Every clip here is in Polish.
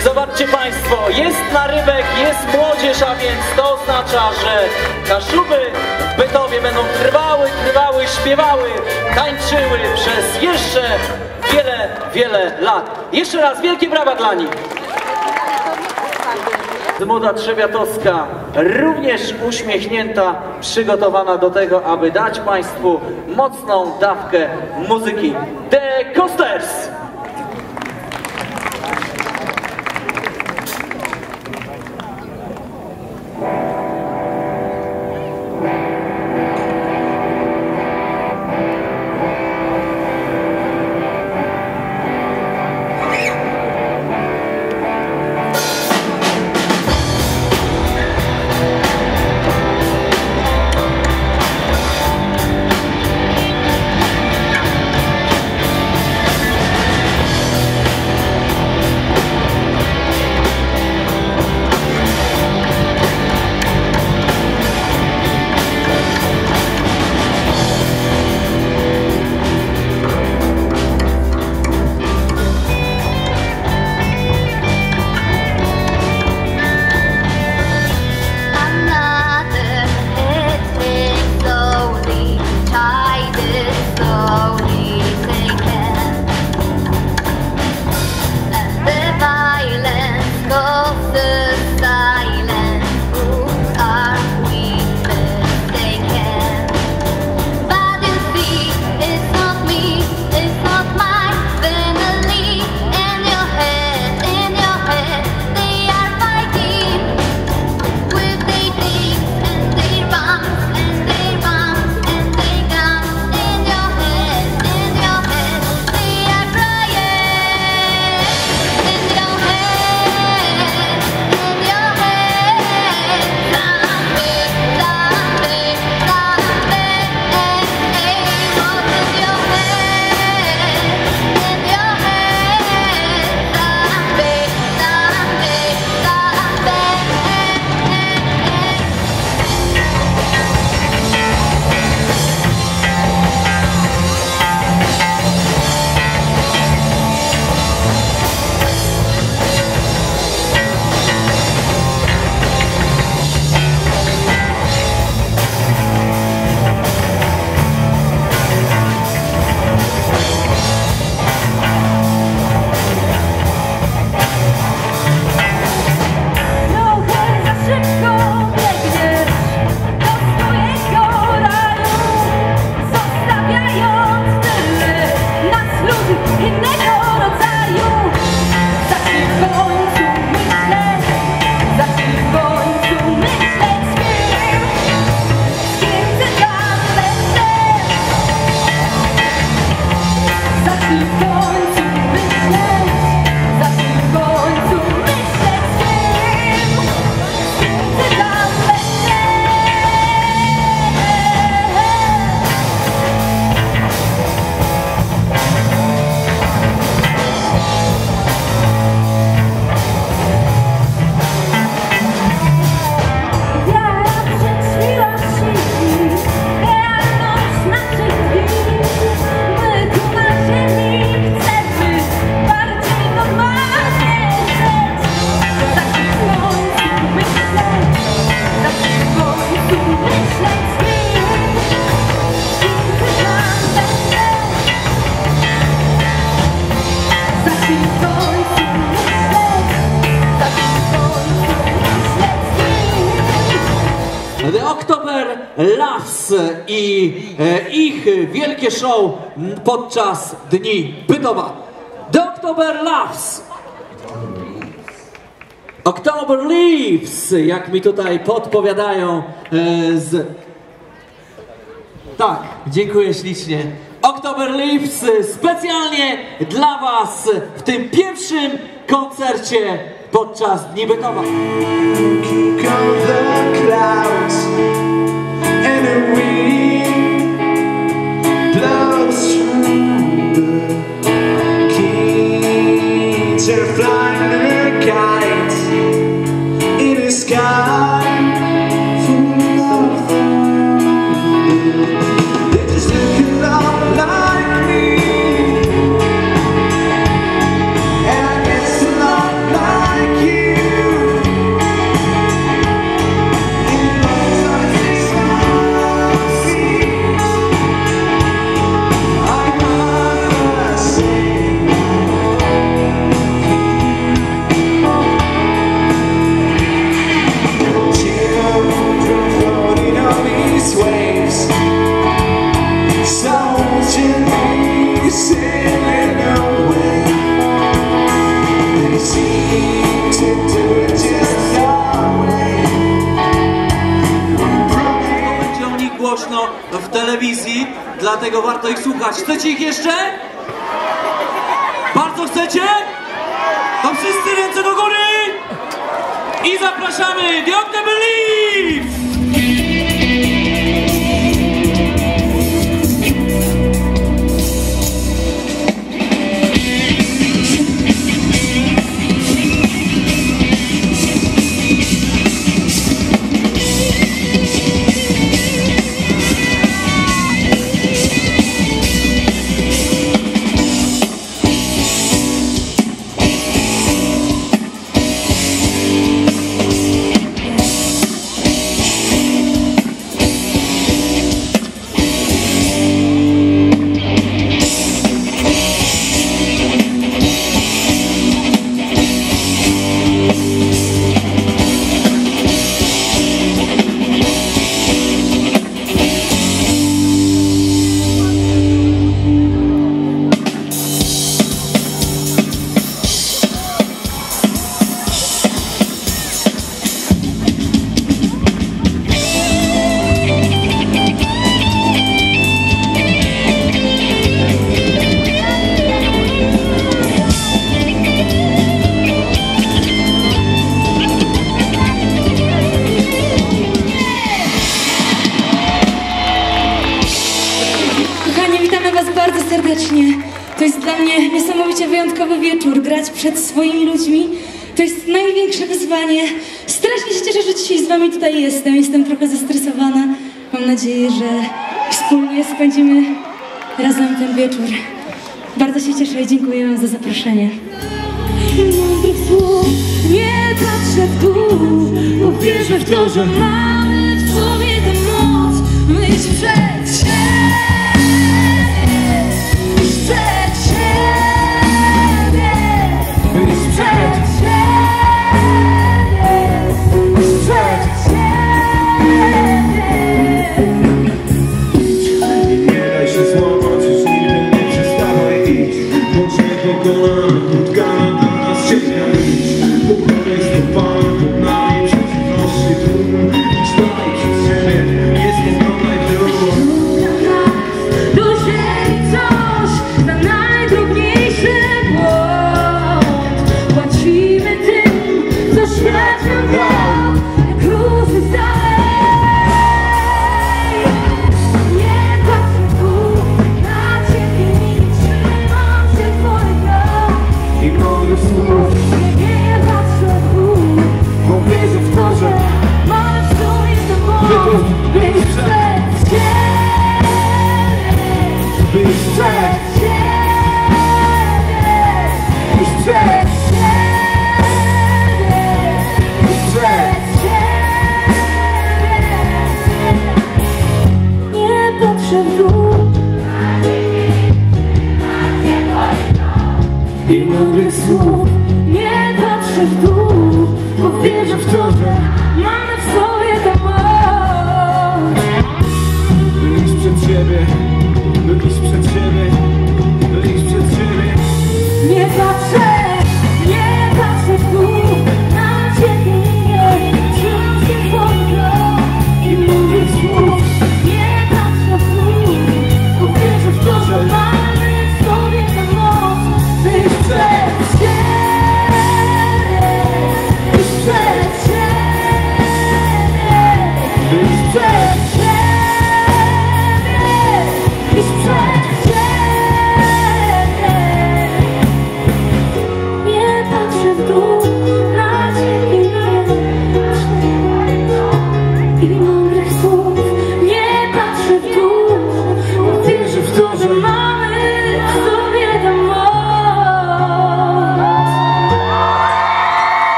I zobaczcie Państwo, jest narybek, jest młodzież, a więc to oznacza, że kaszuby w Bytowie będą trwały, trwały, śpiewały, tańczyły przez jeszcze wiele, wiele lat. Jeszcze raz wielkie brawa dla nich. Młoda Trzewiatowska, również uśmiechnięta, przygotowana do tego, aby dać Państwu mocną dawkę muzyki. The Coasters! Y, wielkie show podczas Dni Bytowa. The October Loves! October Leaves, jak mi tutaj podpowiadają y, z... Tak, dziękuję ślicznie. October Leaves y, specjalnie dla Was w tym pierwszym koncercie podczas Dni Bytowa. a flying kite in the sky. Chcecie? To wszyscy ręce do góry! I zapraszamy The Octave Was bardzo serdecznie. To jest dla mnie niesamowicie wyjątkowy wieczór. Grać przed swoimi ludźmi to jest największe wyzwanie. Strasznie się cieszę, że dzisiaj z Wami tutaj jestem. Jestem trochę zestresowana. Mam nadzieję, że wspólnie spędzimy razem ten wieczór. Bardzo się cieszę i dziękuję Wam za zaproszenie. Nie patrzę w dół, bo w to, że mamy w sobie przed Nie patrzę w dół I mądrych słów, Nie patrzę w dół Bo wierzę w to, że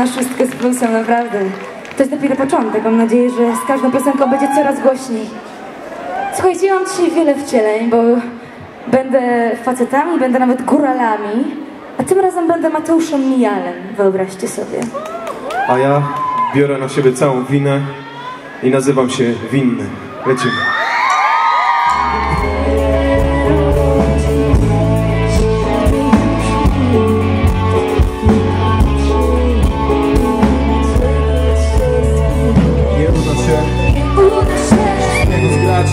Na szóstkę z plusem, naprawdę. To jest dopiero początek. Mam nadzieję, że z każdą piosenką będzie coraz głośniej. Słuchajcie, mam dzisiaj wiele wcieleń, bo będę facetami, będę nawet góralami. A tym razem będę Mateuszem Mijalem, wyobraźcie sobie. A ja biorę na siebie całą winę i nazywam się winny. Lecimy. Niego zgrać.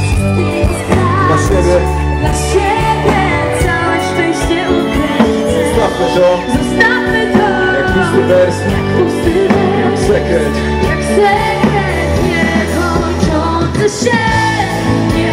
Dla siebie. Dla siebie całe szczęście ukryć. Zostawmy to. Zostawmy to. Jak pusty wers, pusty jak wers, sekret. Jak sekret niekończący się. Nie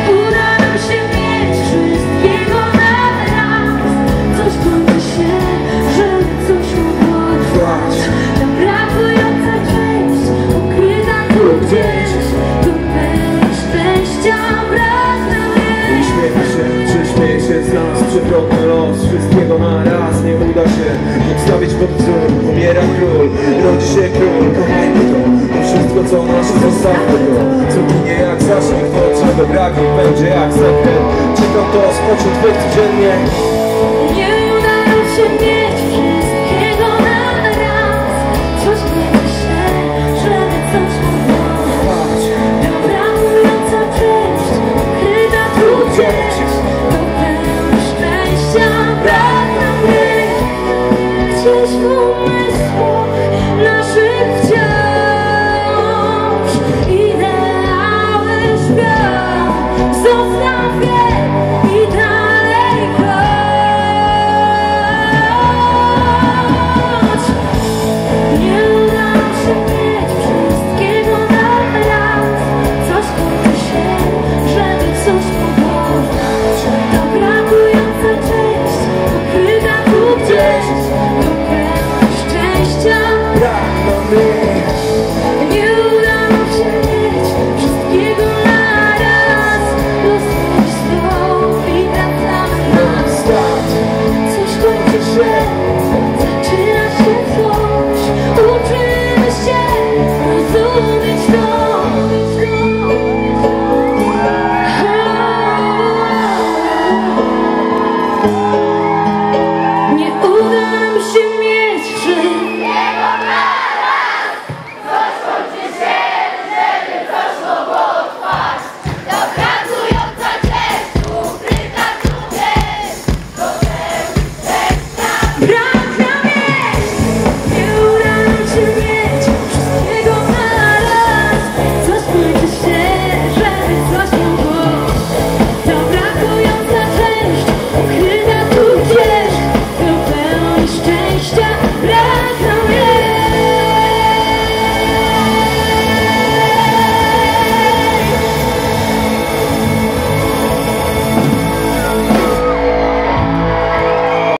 Przewrotny los, wszystkiego na raz. Nie uda się odstawić pod wzór. Umiera król, rodzi się król. Kochajmy to, to wszystko co nasze Zostawmy to, co ginie jak zaszczyt To czego brak niech będzie jak sekret Czytam to z początków codziennie